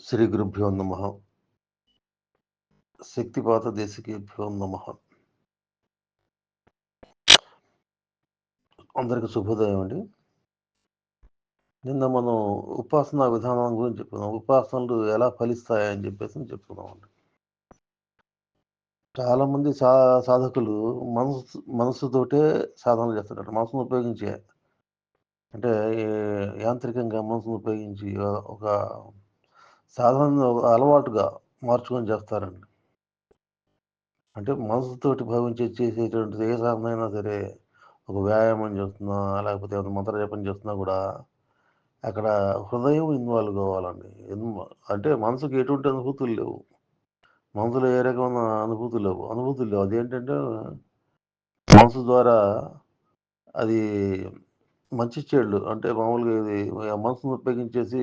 శ్రీ గురుభ్యో నమ. శక్తిపాత దేశకేభ్యో నమ. అందరికి శుభోదయం అండి. నిన్న మనం ఉపాసనా విధానం గురించి చెప్పుకున్నాం. ఉపాసనలు ఎలా ఫలిస్తాయని చెప్పేసి చెప్పుకున్నాం అండి. చాలామంది సా సాధకులు మనసు మనసుతోటే సాధనలు చేస్తుంటారు. మనసును ఉపయోగించే. అంటే యాంత్రికంగా మనసును ఉపయోగించి ఒక సాధన అలవాటుగా మార్చుకొని చేస్తారండి. అంటే మనసుతోటి భావించి చేసేటువంటిది ఏ సాధనైనా సరే ఒక వ్యాయామం చేస్తున్నా లేకపోతే ఏమైనా మంత్ర జపం చేస్తున్నా కూడా అక్కడ హృదయం ఇన్వాల్వ్ కావాలండి అంటే మనసుకు ఎటువంటి అనుభూతులు లేవు. మనసులో ఏ రకమైన అనుభూతులు లేవు. అనుభూతులు లేవు. అదేంటంటే మనసు ద్వారా అది మంచి చెడు అంటే మామూలుగా ఇది ఆ మనసును ఉపయోగించేసి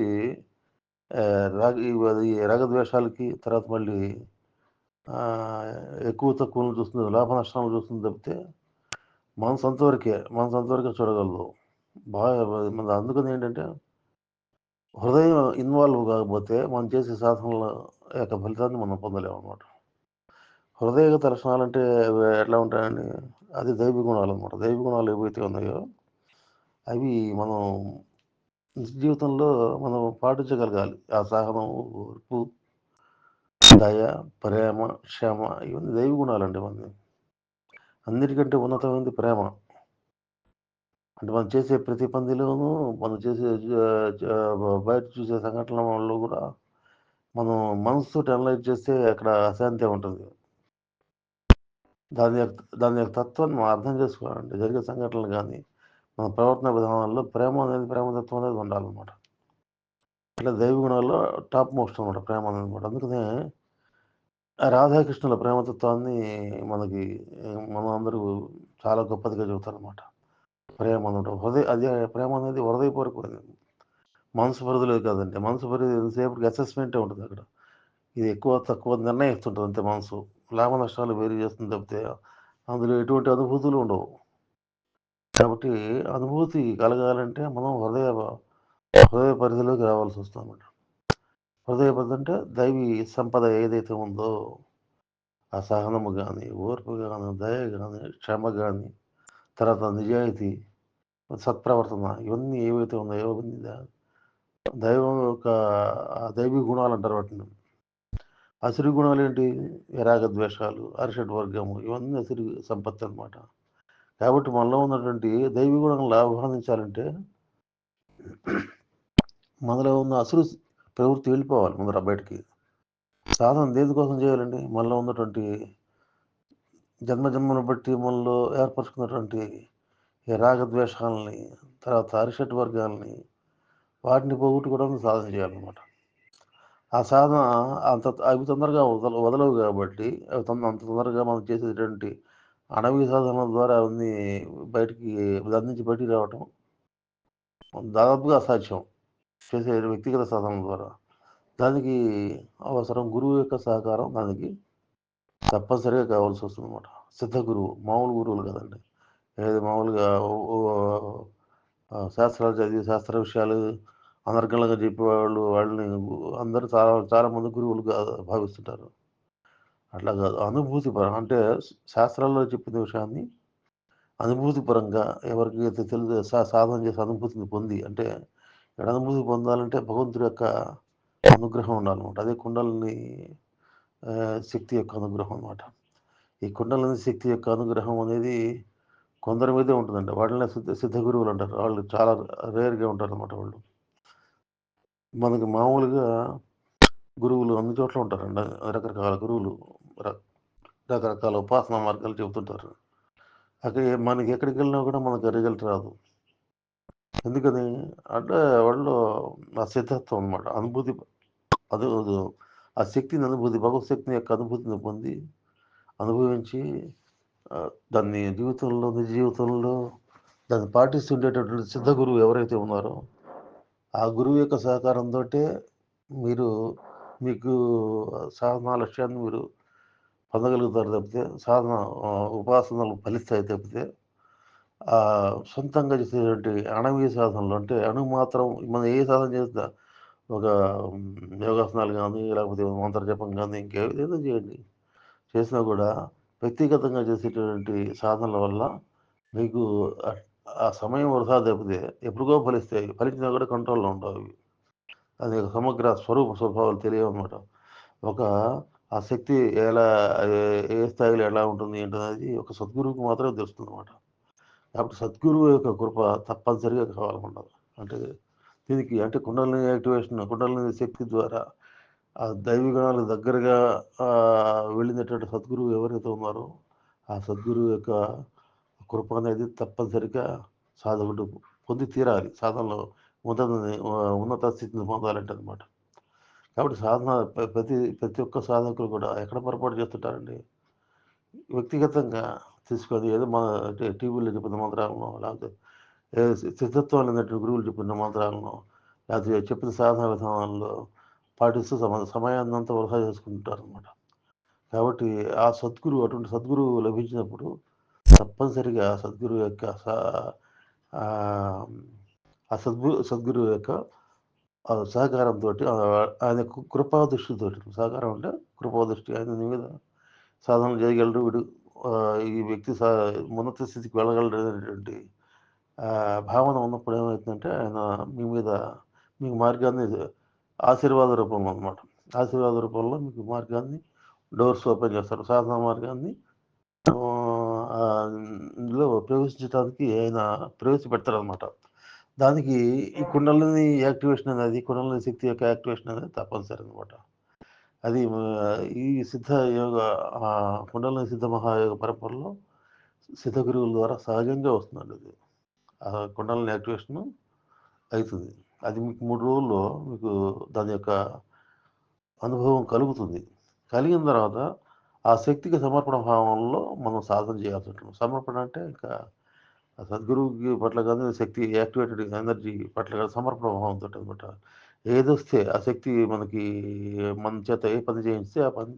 రాగ రాగద్వేషాలకి తర్వాత మళ్ళీ ఎక్కువ తక్కువ చూస్తుంది లాభ నష్టాలు చూస్తుంది తప్పితే మనసు అంతవరకే మనసు అంతవరకే చూడగలదు. బాగా మన అందుకని ఏంటంటే హృదయం ఇన్వాల్వ్ కాకపోతే మనం చేసే సాధనల యొక్క ఫలితాన్ని మనం పొందలేము అనమాట హృదయగత లక్షణాలు అంటే అవి ఎట్లా ఉంటాయని అది దైవ గుణాలు అనమాట దైవ గుణాలు ఏవైతే ఉన్నాయో అవి మనం జీవితంలో మనం పాటించగలగాలి. ఆ సహనం ఓర్పు దయ ప్రేమ క్షమ ఇవన్నీ దైవ గుణాలండి ఇవన్నీ అన్నిటికంటే ఉన్నతమైనది ప్రేమ. అంటే మనం చేసే ప్రతి పందిలోనూ మనం చేసే బయట చూసే సంఘటనలో కూడా మనం మనసుతో అనలైజ్ చేస్తే అక్కడ అశాంతి ఉంటుంది. దాని యొక్క దాని యొక్క తత్వాన్ని మనం అర్థం చేసుకోవాలండి. జరిగే సంఘటనలు కానీ మన ప్రవర్తన విధానాల్లో ప్రేమ అనేది ప్రేమతత్వం అనేది ఉండాలన్నమాట. ఇట్లా దైవ గుణాల్లో టాప్ మోస్ట్ అనమాట ప్రేమ అనేది అనమాట అందుకనే రాధాకృష్ణుల ప్రేమతత్వాన్ని మనకి మనం అందరూ చాలా గొప్పదిగా చెబుతారనమాట ప్రేమ అనమాట హృదయ అది ప్రేమ అనేది హృదయపూర్వకమైనది. మనసు పరిధిలో కాదండి. మనసు పరిధి ఎంతసేపటికి అసెస్మెంటే ఉంటుంది అక్కడ. ఇది ఎక్కువ తక్కువ నిర్ణయిస్తుంటుంది అంతే మనసు. లాభ నష్టాలు వేరు చేస్తుంది తప్పితే అందులో ఎటువంటి అనుభూతులు ఉండవు. కాబట్టి అనుభూతి కలగాలంటే మనం హృదయ హృదయ పరిధిలోకి రావాల్సి వస్తుందన్నమాట. హృదయ పరిధి అంటే దైవీ సంపద ఏదైతే ఉందో ఆ సహనము కానీ ఓర్పు కానీ దయ కానీ క్షమ కానీ తర్వాత నిజాయితీ సత్ప్రవర్తన ఇవన్నీ ఏవైతే ఉన్నాయో ఇవన్నీ దైవం యొక్క దైవీ గుణాలు అంటారు వాటిని. అసిరి గుణాలు ఏంటి? రాగద్వేషాలు అరిషడ్ వర్గము ఇవన్నీ అసిరి సంపత్తి అనమాట కాబట్టి మనలో ఉన్నటువంటి దైవీ గుణాలను ఆహ్వానించాలంటే మనలో ఉన్న అసలు ప్రవృత్తి వెళ్ళిపోవాలి ముందర బయటికి. సాధన దేనికోసం చేయాలండి? మనలో ఉన్నటువంటి జన్మ జన్మను బట్టి మనలో ఏర్పరచుకున్నటువంటి ఈ రాగద్వేషాలని తర్వాత అరిషట్ వర్గాలని వాటిని పోగొట్టుకోవడానికి సాధన చేయాలన్నమాట. ఆ సాధన అంత అవి తొందరగా వదల వదలవు కాబట్టి అవి తొందర అంత తొందరగా మనం చేసేటువంటి అణవి సాధనల ద్వారా అవన్నీ బయటికి దాని నుంచి బయటికి రావటం దాదాపుగా అసాధ్యం చేసే వ్యక్తిగత సాధనల ద్వారా. దానికి అవసరం గురువు యొక్క సహకారం దానికి తప్పనిసరిగా కావాల్సి వస్తుంది అనమాట సిద్ధ గురువు మామూలు గురువులు కదండి. ఏది మామూలుగా శాస్త్రాలు చదివి శాస్త్ర విషయాలు అనర్గళంగా చెప్పేవాళ్ళు వాళ్ళని అందరూ చాలా చాలామంది గురువులు గురువులుగా భావిస్తుంటారు. అట్లా కాదు. అనుభూతి పరం అంటే శాస్త్రాల్లో చెప్పిన విషయాన్ని అనుభూతిపరంగా ఎవరికైతే ఎవరికి అయితే తెలుసు సా- సాధన చేసి అనుభూతిని పొంది అంటే ఇక్కడ అనుభూతి పొందాలంటే భగవంతుడి యొక్క అనుగ్రహం ఉండాలన్నమాట. అదే కుండలని శక్తి యొక్క అనుగ్రహం అనమాట ఈ కుండలని శక్తి యొక్క అనుగ్రహం అనేది కొందరి మీదే ఉంటుందండి. వాళ్ళనే సిద్ధ సిద్ధ గురువులు అంటారు. వాళ్ళు చాలా రేర్గా ఉంటారు అనమాట వాళ్ళు. మనకి మామూలుగా గురువులు అన్ని చోట్ల ఉంటారండి. రకరకాల గురువులు. రకరకాల ఉపాసన మార్గాలు చెబుతుంటారు. అక్కడ మనకి ఎక్కడికి వెళ్ళినా కూడా మనకు రిజల్ట్ రాదు. ఎందుకని అంటే వాళ్ళు ఆ సిద్ధత్వం అనమాట అనుభూతి అది అది ఆ శక్తిని అనుభూతి భగవత్ శక్తిని యొక్క అనుభూతిని పొంది అనుభవించి దాన్ని జీవితంలో నిజ జీవితంలో దాన్ని పాటిస్తుండేటటువంటి సిద్ధ గురువు ఎవరైతే ఉన్నారో ఆ గురువు యొక్క సహకారంతో మీరు మీకు సాధన లక్ష్యాన్ని మీరు పొందగలుగుతారు తప్పితే సాధన ఉపాసనలు ఫలిస్తాయి తప్పితే సొంతంగా చేసేటువంటి అణవీయ సాధనలు అంటే అణు మాత్రం మనం ఏ సాధన చేసినా ఒక యోగాసనాలు కానీ లేకపోతే మంత్ర జపం గానీ, ఇంకేదో చేయండి. చేసినా కూడా వ్యక్తిగతంగా చేసేటటువంటి సాధనల వల్ల మీకు ఆ సమయం వృధా తప్పితే ఎప్పటికో ఫలిస్తాయి. ఫలించినా కూడా కంట్రోల్‌లో ఉండవు అవి. అది సమగ్ర స్వరూప స్వభావాలు తెలియవన్నమాట ఒక ఆ శక్తి ఎలా ఏ స్థాయిలో ఎలా ఉంటుంది ఏంటనేది ఒక సద్గురువుకి మాత్రమే తెలుస్తుంది అనమాట కాబట్టి సద్గురువు యొక్క కృప తప్పనిసరిగా కావాలన్నమాట. అంటే దీనికి అంటే కుండలిని యాక్టివేషన్ కుండలిని శక్తి ద్వారా ఆ దైవగుణాలకు దగ్గరగా వెళ్ళినటువంటి సద్గురువు ఎవరైతే ఉన్నారో, ఆ సద్గురువు యొక్క కృప అనేది తప్పనిసరిగా సాధకుడు పొంది తీరాలి. సాధనలో ఉన్నత ఉన్నత స్థితిని పొందాలంటే అనమాట. కాబట్టి సాధన ప్రతి ప్రతి ఒక్క సాధకులు కూడా ఎక్కడ పొరపాటు చేస్తుంటారండి. వ్యక్తిగతంగా తీసుకొని ఏదో మా టీవీలో చెప్పిన మంత్రాలనో, లేకపోతే ఏ లేదంటే సిద్ధత్వం లేనటువంటి గురువులు చెప్పిన మంత్రాలనో, లేకపోతే చెప్పిన సాధన విధానాల్లో పాటిస్తూ సమ సమయాన్నంతా వృధా చేసుకుంటారనమాట. కాబట్టి ఆ సద్గురు అటువంటి సద్గురువు లభించినప్పుడు తప్పనిసరిగా సద్గురు సద్గురువు యొక్క సా ఆ సద్గురు సద్గురువు యొక్క సహకారంతో ఆయన కృపాదృష్టితో సహకారం అంటే కృపా దృష్టి ఆయన నీ మీద సాధనలు చేయగలడు. వీడు ఈ వ్యక్తి సా ఉన్నత స్థితికి వెళ్ళగలడు అనేటువంటి భావన ఉన్నప్పుడు ఏమవుతుందంటే ఆయన మీ మీద మీకు మార్గాన్ని ఆశీర్వాద రూపంలో అనమాట. ఆశీర్వాద రూపంలో మీకు మార్గాన్ని డోర్స్ ఓపెన్ చేస్తారు. సాధన మార్గాన్ని ఇందులో ప్రవేశించడానికి ఆయన ప్రవేశపెడతారు అనమాట దానికి ఈ కుండలని యాక్టివేషన్ అనేది కుండలని శక్తి యొక్క యాక్టివేషన్ అనేది తప్పనిసరి అనమాట. అది ఈ సిద్ధ యోగ కుండలని సిద్ధ మహాయోగ పరంపరలో సిద్ధ గురువుల ద్వారా సహజంగా వస్తుందండి అది. ఆ కుండలని యాక్టివేషన్ అవుతుంది అది మీకు మూడు రోజుల్లో మీకు దాని యొక్క అనుభవం కలుగుతుంది. కలిగిన తర్వాత ఆ శక్తికి సమర్పణ భావంలో మనం సాధన చేయాల్సి ఉంటుంది. సమర్పణ అంటే ఇంకా ఆ సద్గురువుకి పట్ల కానీ శక్తి యాక్టివేటెడ్ ఎనర్జీ పట్ల గాని సమర్పణ భావంతో అనమాట. ఏదొస్తే ఆ శక్తి మనకి మన చేత ఏ పని చేయిస్తే ఆ పని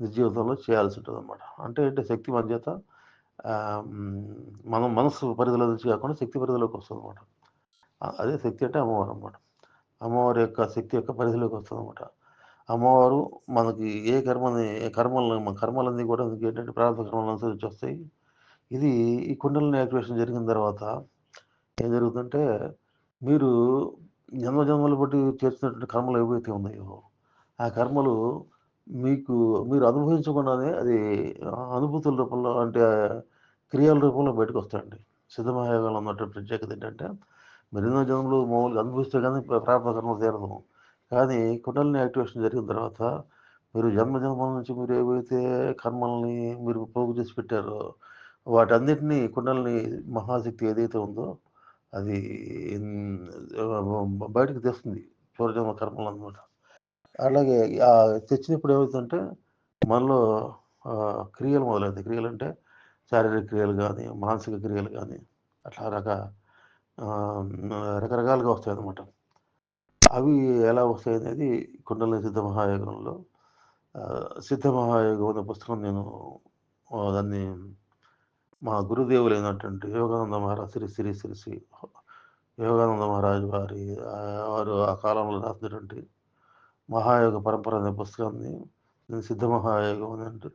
నిజ జీవితంలో చేయాల్సి అనమాట అంటే ఏంటి శక్తి మన చేత మనం మనసు పరిధిలో నుంచి కాకుండా శక్తి పరిధిలోకి వస్తుంది అనమాట అదే శక్తి అంటే అమ్మవారు అనమాట. అమ్మవారి యొక్క శక్తి యొక్క పరిధిలోకి వస్తుంది అనమాట అమ్మవారు మనకి ఏ కర్మని కర్మలను మన కర్మలన్నీ కూడా ఏంటంటే ప్రారంభ కర్మలు అనుసరించి వస్తాయి. ఇది ఈ కుండలిని యాక్టివేషన్ జరిగిన తర్వాత ఏం జరుగుతుందంటే మీరు జన్మ జన్మలు బట్టి చేస్తున్నటువంటి కర్మలు ఏవైతే ఉన్నాయో, ఆ కర్మలు మీకు మీరు అనుభవించకుండానే అది అనుభూతుల రూపంలో అంటే క్రియల రూపంలో బయటకు వస్తాయండి సిద్ధమహాయోగాలు ఉన్నటువంటి ప్రత్యేకత ఏంటంటే మీరు ఎన్నో జన్మలు మామూలుగా అనుభవిస్తే కానీ ప్రారంభ కర్మలు తీరదు. కానీ కుండలిని యాక్టివేషన్ జరిగిన తర్వాత మీరు జన్మ జన్మల నుంచి మీరు ఏవైతే కర్మల్ని మీరు పోగు చేసి పెట్టారో వాటన్నిటినీ కుండల్ని మహాశక్తి ఏదైతే ఉందో అది బయటకు తెస్తుంది. పూర్వజన్మ కర్మలనమాట. అలాగే తెచ్చినప్పుడు ఏమవుతుందంటే మనలో క్రియలు మొదలవుతాయి. క్రియలంటే శారీరక క్రియలు కానీ మానసిక క్రియలు కానీ అట్లా రక రకరకాలుగా రకరకాలుగా వస్తాయన్నమాట. అవి ఎలా వస్తాయి అనేది కుండలిని సిద్ధ మహాయోగంలో సిద్ధ మహాయోగం అనే పుస్తకం నేను దాన్ని మా గురుదేవులైనటువంటి యోగానంద మహారాజ్ శ్రీ శ్రీ శ్రీ శ్రీ యోగానంద మహారాజ్ వారి వారు ఆ కాలంలో రాసినటువంటి మహాయోగ పరంపర అనే పుస్తకాన్ని నేను సిద్ధ మహాయోగం అని అంటే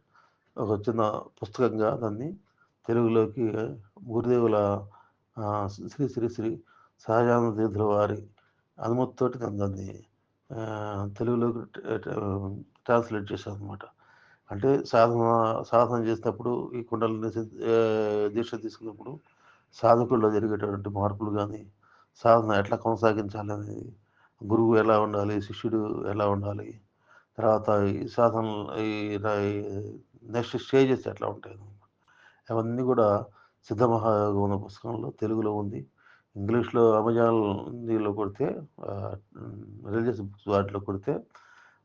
ఒక చిన్న పుస్తకంగా దాన్ని తెలుగులోకి గురుదేవుల శ్రీ శ్రీ శ్రీ సహజానంద తీర్థుల వారి అనుమతితోటి నేను దాన్ని తెలుగులోకి ట్రాన్స్లేట్ చేశాను ట్రాన్స్‌లేట్ అంటే సాధన సాధన చేసేటప్పుడు ఈ కుండలని దీక్ష తీసుకున్నప్పుడు సాధకుల్లో జరిగేటటువంటి మార్పులు కానీ సాధన ఎట్లా కొనసాగించాలనేది, గురువు ఎలా ఉండాలి, శిష్యుడు ఎలా ఉండాలి, తర్వాత ఈ సాధన ఈ నెక్స్ట్ స్టేజెస్ ఎట్లా ఉంటాయి, అవన్నీ కూడా సిద్ధ మహాయోగం పుస్తకంలో తెలుగులో ఉంది. ఇంగ్లీష్‌లో అమెజాన్ హిందీలో కొడితే రిలీజియస్ బుక్స్ వాటిలో కొడితే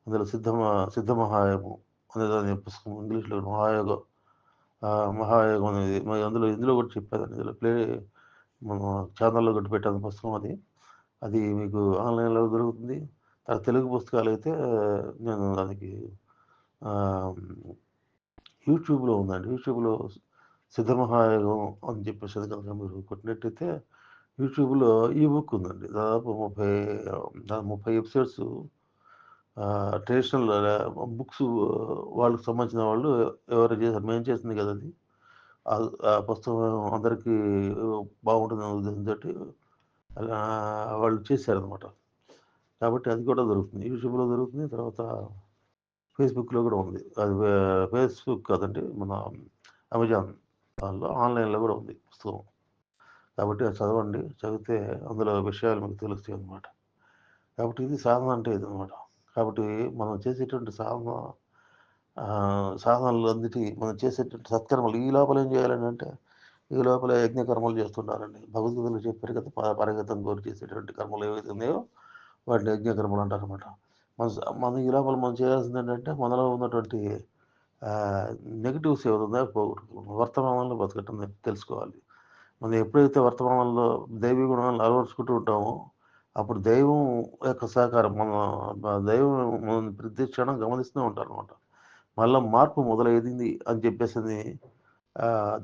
అందులో సిద్ధమ సిద్ధమహాయము సిద్ధ మహాయోగం అనే పుస్తకం ఇంగ్లీష్‌లో మహాయోగం మహాయోగం అనేది మరి అందులో ఇందులో కూడా చెప్పేదాన్ని ఇందులో ప్లే మన ఛానల్లో కూడా పెట్టాను పుస్తకం అది. అది మీకు ఆన్‌లైన్‌లో దొరుకుతుంది. తర్వాత తెలుగు పుస్తకాలు అయితే నేను దానికి యూట్యూబ్‌లో ఉందండి. యూట్యూబ్‌లో సిద్ధ మహాయోగం అని చెప్పేసి అది కనుక మీరు కొట్టినట్టయితే యూట్యూబ్‌లో ఈ బుక్ ఉందండి. దాదాపు ముప్పై ముప్పై ఎపిసోడ్స్ ట్రెడిషనల్ బుక్స్ వాళ్ళకి సంబంధించిన వాళ్ళు ఎవరు చేశారు మేము చేసింది కదా అది. ఆ పుస్తకం అందరికీ బాగుంటుంది అనే ఉద్దేశంతో వాళ్ళు చేశారనమాట. కాబట్టి అది కూడా దొరుకుతుంది. యూట్యూబ్‌లో దొరుకుతుంది. తర్వాత ఫేస్‌బుక్‌లో కూడా ఉంది. అది ఫేస్‌బుక్ కాదండి. మన అమెజాన్ దానిలో ఆన్‌లైన్‌లో కూడా ఉంది పుస్తకం. కాబట్టి అది చదవండి. చదివితే అందులో విషయాలు మీకు తెలుస్తాయి అనమాట కాబట్టి ఇది సాధన అంటే ఇది అనమాట కాబట్టి మనం చేసేటువంటి సాధన సాధనలు సాధనలన్నిటి మనం చేసేటువంటి సత్కర్మలు ఈ లోపల ఏం చేయాలంటే ఈ లోపల యజ్ఞకర్మలు చేస్తున్నారండి చేస్తుండాలండి. భగవద్గీతలో చెప్పారు కదా! పరగతం కోరి చేసేటువంటి కర్మలు ఏవైతే ఉన్నాయో వాటిని యజ్ఞకర్మలు అంటారనమాట. మన మనం ఈ లోపల మనం చేయాల్సింది ఏంటంటే మనలో ఉన్నటువంటి నెగిటివ్స్ నెగెటివ్స్ ఏవైతే ఉన్నాయో పోగొట్టుకోవాలి. వర్తమానంలో బతకటం తెలుసుకోవాలి. మనం ఎప్పుడైతే వర్తమానంలో దైవీ గుణాలను అలవరుచుకుంటూ ఉంటామో, అప్పుడు దైవం యొక్క సహకారం మన దైవం మనల్ని ప్రతి క్షణం గమనిస్తూనే ఉంటారనమాట. మళ్ళా మార్పు మొదలైంది అని చెప్పేసి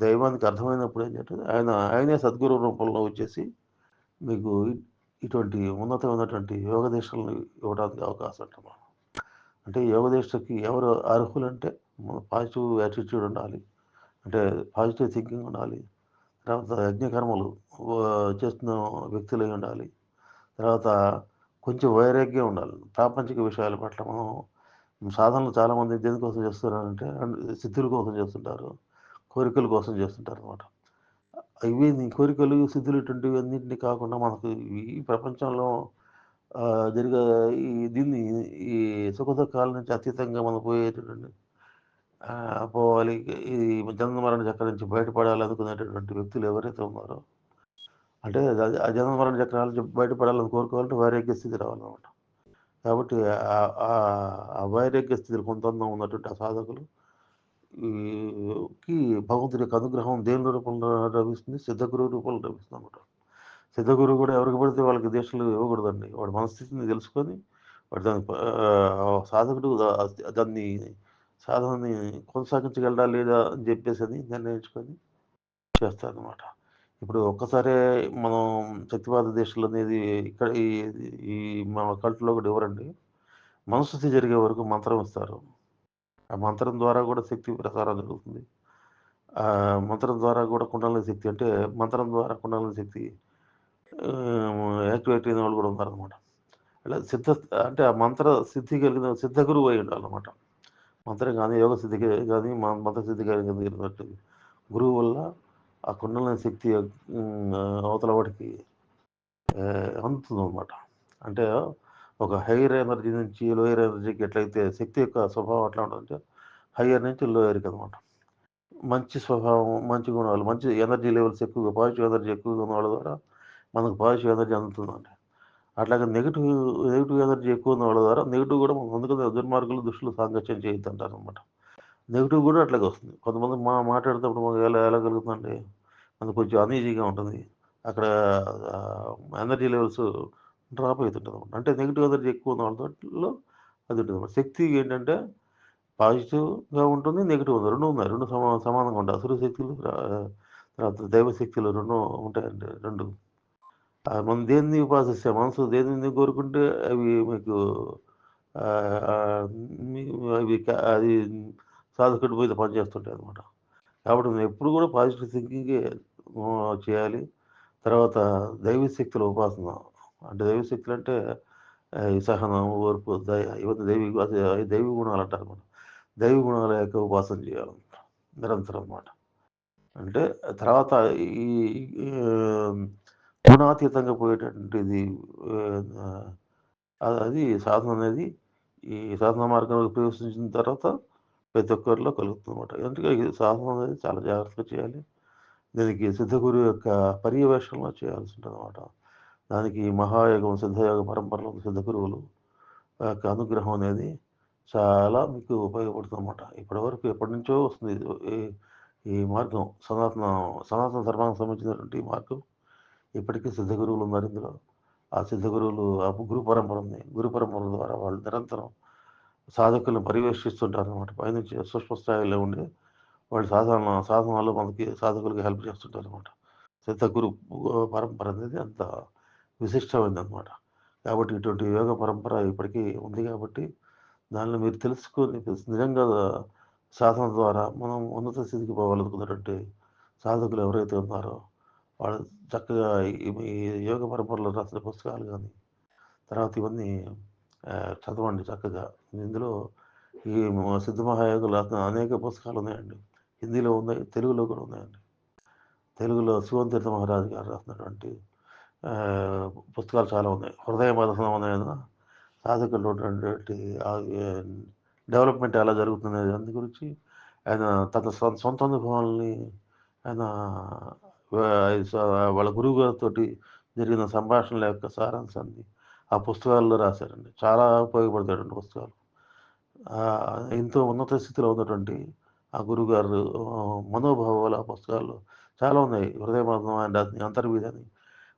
దైవానికి అర్థమైనప్పుడు ఏం ఆయన ఆయనే సద్గురు రూపంలో వచ్చేసి మీకు ఇటువంటి ఉన్నతమైనటువంటి యోగ దీక్షలను ఇవ్వడానికి అవకాశం ఉంటదన్నమాట. అంటే యోగ ఎవరు అర్హులంటే పాజిటివ్ యాటిట్యూడ్ ఉండాలి. అంటే పాజిటివ్ థింకింగ్ ఉండాలి. తర్వాత యజ్ఞకర్మలు చేస్తున్న వ్యక్తులై ఉండాలి. తర్వాత కొంచెం వైరాగ్యం ఉండాలి. ప్రాపంచిక విషయాల పట్ల మనం సాధనలు చాలామంది దేనికోసం చేస్తున్నారంటే సిద్ధుల కోసం చేస్తుంటారు. కోరికల కోసం చేస్తుంటారనమాట. ఇవి కోరికలు, సిద్ధులు ఇటువంటివి అన్నింటినీ కాకుండా మనకు ఈ ప్రపంచంలో జరిగే ఈ దీన్ని ఈ సుఖ దుఃఖాల నుంచి అతీతంగా మనం పోయేటటువంటి పోవాలి. ఈ జన్మ మరణ చక్రం నుంచి బయటపడాలనుకునేటటువంటి వ్యక్తులు ఎవరైతే ఉన్నారో అంటే అది చక్రాలు మరణ బయటపడాలని కోరుకోవాలంటే వైరాగ్య స్థితి రావాలనమాట. కాబట్టి ఆ వైరాగ్య స్థితిలో కొంతమంది ఉన్నటువంటి ఆ సాధకులు ఈ కి భగవంతుడి యొక్క అనుగ్రహం దేని రూపంలో లభిస్తుంది? సిద్ధగురువు రూపంలో లభిస్తుందనమాట. సిద్ధగురువు కూడా ఎవరికి పడితే వాళ్ళకి దీక్షలు ఇవ్వకూడదండి. వాడి మనస్థితిని తెలుసుకొని వాడు దాని సాధకుడు దాన్ని సాధనని కొనసాగించగలడా లేదా అని చెప్పేసి అని నిర్ణయించుకొని చేస్తారనమాట. ఇప్పుడు ఒక్కసారే మనం శక్తివాద దేశాలు అనేది ఇక్కడ ఈ ఈ మన కల్ట్‌లో కూడా ఇవ్వరండి. మనస్థితి జరిగే వరకు మంత్రం ఇస్తారు. ఆ మంత్రం ద్వారా కూడా శక్తి ప్రసారం జరుగుతుంది. ఆ మంత్రం ద్వారా కూడా కుండలని శక్తి అంటే మంత్రం ద్వారా కుండలని శక్తి యాక్టివేట్ అయిన వాళ్ళు కూడా ఉన్నారనమాట. ఇలా సిద్ధ అంటే ఆ మంత్ర సిద్ధి కలిగిన సిద్ధ గురువు అయి ఉండాలన్నమాట మంత్రం కానీ యోగ సిద్ధి కానీ మంత్ర సిద్ధి కలిగినటువంటి గురువు వల్ల ఆ కుండలని శక్తి అవతల వాడికి అందుతుంది అనమాట అంటే ఒక హైయర్ ఎనర్జీ నుంచి లోయర్ ఎనర్జీకి ఎట్లయితే శక్తి యొక్క స్వభావం ఎట్లా ఉంటుందంటే హయ్యర్ నుంచి లోయర్‌కి అనమాట. మంచి స్వభావం, మంచి గుణాలు, మంచి ఎనర్జీ లెవెల్స్ ఎక్కువగా పాజిటివ్ ఎనర్జీ ఎక్కువగా ఉన్న వాళ్ళ ద్వారా మనకు పాజిటివ్ ఎనర్జీ అందుతుందండి. అట్లాగే నెగిటివ్ నెగిటివ్ ఎనర్జీ ఎక్కువ ఉన్న వాళ్ళ ద్వారా నెగిటివ్ కూడా మనకు అందుకనే దుర్మార్గులు, దుష్టులు సాంగత్యం చేయొద్దంటారనమాట. నెగిటివ్ కూడా అట్లాగే వస్తుంది. కొంతమంది మా మాట్లాడేటప్పుడు మాకు ఎలా ఎలా కలుగుతుందండి, మనకు కొంచెం అన్‌ఈజీగా ఉంటుంది. అక్కడ ఎనర్జీ లెవెల్స్ డ్రాప్ అయితుంటదనమాట. అంటే నెగిటివ్ ఎనర్జీ ఎక్కువ ఉన్న వాళ్ళ దాంట్లో అది అనమాట శక్తి ఏంటంటే పాజిటివ్‌గా ఉంటుంది. నెగిటివ్ ఉంది. రెండు ఉన్నాయి. రెండు సమా సమానంగా ఉంటాయి. అసురు శక్తులు తర్వాత దైవ శక్తులు 2 ఉంటాయండి. రెండు మనం దేన్ని ఉపాసిస్తే మనసు దేనిని కోరుకుంటే అవి మీకు అవి అది సాధకుడి మీద పనిచేస్తుంటాయనమాట. కాబట్టి మేము ఎప్పుడు కూడా పాజిటివ్ థింకింగే చేయాలి. తర్వాత దైవ శక్తుల ఉపాసన. అంటే దైవ శక్తులు అంటే సహనం, ఓర్పు, దయ ఇవన్నీ దైవి గుణాలు అంటారు అనమాట దైవ గుణాల యొక్క ఉపాసన చేయాలన్నమాట నిరంతరం అనమాట అంటే తర్వాత ఈ గుణాతీతంగా పోయేటటువంటిది ఆహ్, అది సాధన అనేది ఈ సాధన మార్గంలో ప్రవేశించిన తర్వాత ప్రతి ఒక్కరిలో కలుగుతుందన్నమాట. అందుకే ఇది సాధన అనేది చాలా జాగ్రత్తగా చేయాలి. దీనికి సిద్ధగురు యొక్క పర్యవేక్షణలో చేయాల్సి ఉంటదన్నమాట. దానికి మహాయోగం, సిద్ధయోగ పరంపరలో సిద్ధగురువులు యొక్క అనుగ్రహం అనేది చాలా మీకు ఉపయోగపడుతుంది అనమాట ఇప్పటివరకు ఎప్పటి నుంచో వస్తుంది. ఈ ఈ మార్గం సనాతన సనాతన ధర్మానికి సంబంధించినటువంటి మార్గం ఇప్పటికీ సిద్ధగురువులు ఉన్నారు ఇందులో. ఆ సిద్ధగురువులు ఆ గురు పరంపర ఉంది. గురు పరంపర ద్వారా వాళ్ళు నిరంతరం సాధకులను పర్యవేక్షిస్తుంటారనమాట. పైనుంచి సూక్ష్మ స్థాయిలో ఉండి వాళ్ళు సాధన సాధనలో మనకి సాధకులకి హెల్ప్ చేస్తుంటారనమాట. సిద్ధ గురు పరంపర అనేది అంత విశిష్టమైందనమాట కాబట్టి ఇటువంటి యోగ పరంపర ఇప్పటికీ ఉంది కాబట్టి దానిలో మీరు తెలుసుకొని నిజంగా సాధన ద్వారా మనం ఉన్నత స్థితికి పోవాలనుకున్నటువంటి సాధకులు ఎవరైతే ఉన్నారో వాళ్ళు చక్కగా ఈ యోగ పరంపరలో రాసిన పుస్తకాలు కానీ తర్వాత ఇవన్నీ చదవండి చక్కగా. ఇందులో ఈ మ- సిద్ధ మహాయోగులు అనేక పుస్తకాలు ఉన్నాయండి. హిందీలో ఉన్నాయి తెలుగులో కూడా ఉన్నాయండి. తెలుగులో శివం తీర్థ మహారాజు గారు రాసినటువంటి పుస్తకాలు చాలా ఉన్నాయి. హృదయ మదనం అనేది సాధకులు ఉన్నటువంటి డెవలప్మెంట్ ఎలా జరుగుతుంది అందు గురించి ఆయన తన సొంత సొంత అనుభవాల్ని ఆయన వాళ్ళ గురువు గారితో జరిగిన సంభాషణల యొక్క సారాంశాన్ని ఆ పుస్తకాల్లో రాశారండి. చాలా ఉపయోగపడతాయండి పుస్తకాలు. ఎంతో ఉన్నత స్థితిలో ఉన్నటువంటి ఆ గురువుగారు ఆ, మనోభావాల పుస్తకాలు చాలా ఉన్నాయి. హృదయ అని అండ్ అది అంతర్వీధని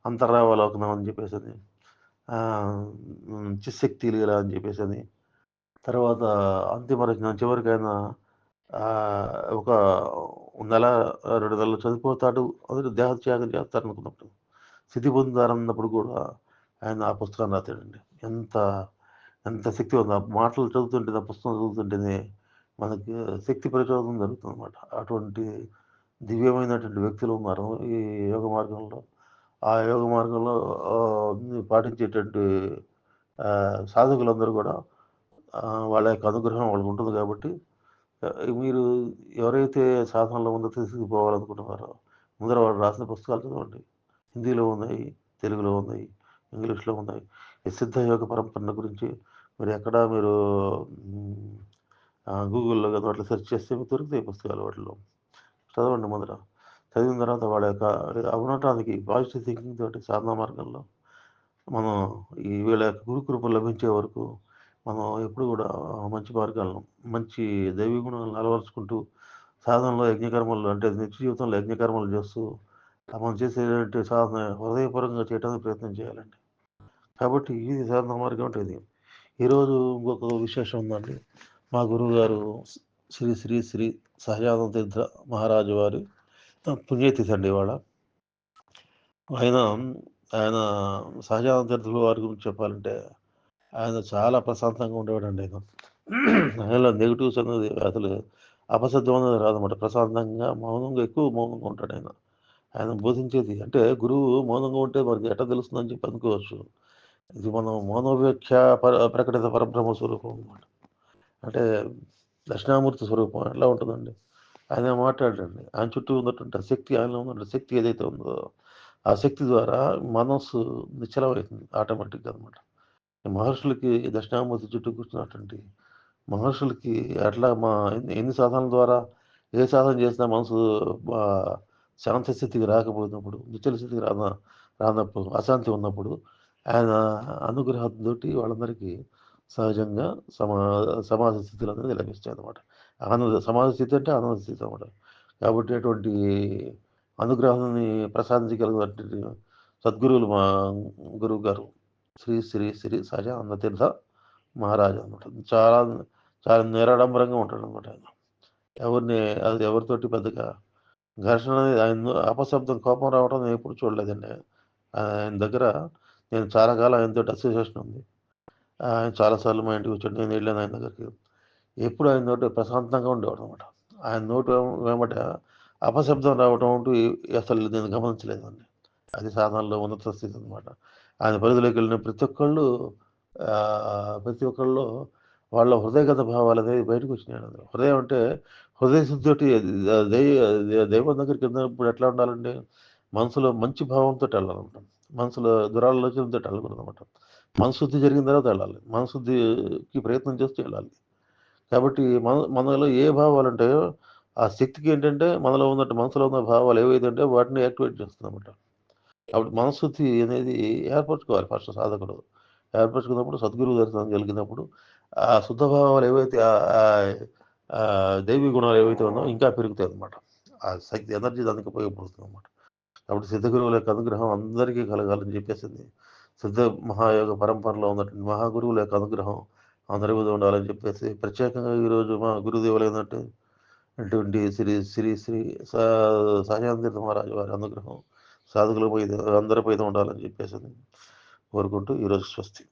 అంతరావలోకనం అని చెప్పేసి అని చిశక్తి లీల అని చెప్పేసి అని తర్వాత అంతిమ రచన చివరికైనా ఒక నెల రెండు నెలలు చనిపోతాడు అది దేహత్యాగం చేస్తారు అనుకున్నప్పుడు స్థితి పొందారన్నప్పుడు కూడా ఆయన ఆ పుస్తకాన్ని రాశాడండి ఎంత ఎంత శక్తి ఉంది ఆ మాటలు చదువుతుంటే ఆ పుస్తకం చదువుతుంటేనే మనకి శక్తి ప్రచోదం జరుగుతుంది అనమాట అటువంటి దివ్యమైనటువంటి వ్యక్తులు ఉన్నారు. ఈ యోగ మార్గంలో ఆ యోగ మార్గంలో పాటించేటువంటి సాధకులందరూ కూడా వాళ్ళ యొక్క అనుగ్రహం వాళ్ళకు ఉంటుంది కాబట్టి మీరు ఎవరైతే సాధనలో ఉందో తీసుకుపోవాలనుకుంటున్నారో ముందర వాళ్ళు రాసిన పుస్తకాలు చదవండి. హిందీలో ఉన్నాయి తెలుగులో ఉన్నాయి ఇంగ్లీష్లో ఉన్నాయి. ఈ సిద్ధ యోగ పరంపర గురించి మీరు ఎక్కడ మీరు గూగుల్లో కదా అట్లా సెర్చ్ చేస్తే మీకు దొరుకుతాయి పుస్తకాలు వాటిలో చదవండి ముందర. చదివిన తర్వాత వాళ్ళ యొక్క అవనటానికి పాజిటివ్ థింకింగ్ తోటి సాధన మార్గంలో మనం ఈ వీళ్ళ యొక్క గురుకృప లభించే వరకు మనం ఎప్పుడు కూడా మంచి మార్గాలను మంచి దైవీ గుణాలను అలవరుచుకుంటూ సాధనలో యజ్ఞకర్మలు అంటే నిత్య జీవితంలో యజ్ఞకర్మలు చేస్తూ మనం చేసేటువంటి సాధన హృదయపూర్వకంగా చేయడానికి ప్రయత్నం చేయాలండి. కాబట్టి ఇది సాధన మార్గం అంటే ఇది. ఈరోజు ఇంకొక విశేషం ఉందండి. మా గురువు గారు శ్రీ శ్రీ శ్రీ సహజానంద తీర్థ మహారాజు వారి పుణ్యతిథి అండి ఇవాళ. ఆయన ఆయన సహజానంద తీర్థుల వారి గురించి చెప్పాలంటే ఆయన చాలా ప్రశాంతంగా ఉండేవాడండి ఆయన. ఆయనలో నెగిటివ్స్ అనేది అసలు అపశబ్దం అనేది రాదన్నమాట. ప్రశాంతంగా మౌనంగా ఎక్కువ మౌనంగా ఉంటాడు ఆయన. ఆయన బోధించేది. అంటే గురువు మౌనంగా ఉంటే మనకి ఎట్లా తెలుస్తుందని చెప్పి అనుకోవచ్చు. ఇది మనం మౌనవ్యాఖ్య పర ప్రకటిత పరబ్రహ్మ స్వరూపం అన్నమాట. అంటే దక్షిణామూర్తి స్వరూపం ఎట్లా ఉంటుందండి? ఆయన మాట్లాడండి. ఆయన చుట్టూ ఉన్నటువంటి ఆ శక్తి ఆయనలో ఉన్నటువంటి శక్తి ఏదైతే ఉందో ఆ శక్తి ద్వారా మనస్సు నిశ్చలమవుతుంది ఆటోమేటిక్గా అనమాట మహర్షులకి దక్షిణామూర్తి చుట్టూ కూర్చున్నటువంటి మహర్షులకి అట్లా మా ఎన్ని సాధనల ద్వారా ఏ సాధన చేసినా మనసు శాంత స్థితికి రాకపోయినప్పుడు నిశ్చల స్థితికి రాన రానప్పుడు అశాంతి ఉన్నప్పుడు ఆయన అనుగ్రహంతో వాళ్ళందరికీ సహజంగా సమా సమాజ స్థితులు అనేది లభిస్తాయి అనమాట ఆనంద సమాజ స్థితి అంటే ఆనంద స్థితి అనమాట కాబట్టి అటువంటి అనుగ్రహాన్ని ప్రసాదించగలిగినటువంటి సద్గురువులు మా గురువు గారు శ్రీ శ్రీ శ్రీ సహజానంద తీర్థ మహారాజు అనమాట చాలా చాలా నిరాడంబరంగా ఉంటాడు అనమాట ఆయన. ఎవరిని అది ఎవరితోటి పెద్దగా ఘర్షణ అనేది ఆయన అపశబ్దం కోపం రావడం ఎప్పుడు చూడలేదండి. ఆయన దగ్గర నేను చాలా కాలం ఆయనతో అసోసియేషన్ ఉంది ఆయన చాలాసార్లు మా ఇంటికి వచ్చాడు. నేను వెళ్ళాను ఆయన దగ్గరికి. ఎప్పుడు ఆయన నోటి ప్రశాంతంగా ఉండేవాడు అనమాట ఆయన నోటు వెంబట అపశబ్దం రావడం అంటూ అసలు నేను గమనించలేదండి అది సాధనలో ఉన్నత స్థితి అనమాట ఆయన పరిధిలోకి వెళ్ళిన ప్రతి ఒక్కళ్ళు ప్రతి ఒక్కళ్ళు వాళ్ళ హృదయగత భావాలు అనేది బయటకు వచ్చినాయి అందులో. హృదయం అంటే హృదయ శుద్ధితోటి దైవ దైవం దగ్గరికి వెళ్ళినప్పుడు ఎట్లా ఉండాలండి మనసులో మంచి భావంతో వెళ్ళాలన్నమాట. మనసులో దురాలోచనతో వెళ్ళకూడదు అనమాట మనశుద్ధి జరిగిన తర్వాత వెళ్ళాలి. మనశుద్ధికి ప్రయత్నం చేస్తూ వెళ్ళాలి. కాబట్టి మన మనలో ఏ భావాలు ఉంటాయో ఆ శక్తికి ఏంటంటే మనలో ఉన్నట్టు మనసులో ఉన్న భావాలు ఏవైతే ఉంటాయో వాటిని యాక్టివేట్ చేస్తుందన్నమాట. కాబట్టి మనశుద్ధి అనేది ఏర్పరచుకోవాలి ఫస్ట్ సాధకుడు. ఏర్పరచుకున్నప్పుడు సద్గురువు దర్శనం కలిగినప్పుడు ఆ శుద్ధ భావాలు ఏవైతే ఆ- దైవీ గుణాలు ఏవైతే ఉన్నాయో ఇంకా పెరుగుతాయి అనమాట ఆ శక్తి ఎనర్జీ దానికి ఉపయోగపడుతుంది అనమాట కాబట్టి సిద్ధగురువుల యొక్క అనుగ్రహం అందరికీ కలగాలని చెప్పేసింది. సిద్ధ మహాయోగ పరంపరలో ఉన్నటువంటి మహాగురువుల యొక్క అనుగ్రహం అందరి మీద ఉండాలని చెప్పేసి ప్రత్యేకంగా ఈరోజు మా గురుదేవులైనట్టు అటువంటి శ్రీ శ్రీ శ్రీ సహజానంద మహారాజు వారి అనుగ్రహం సాధకులపై అందరిపై ఉండాలని చెప్పేసి కోరుకుంటూ ఈరోజు స్వస్తి.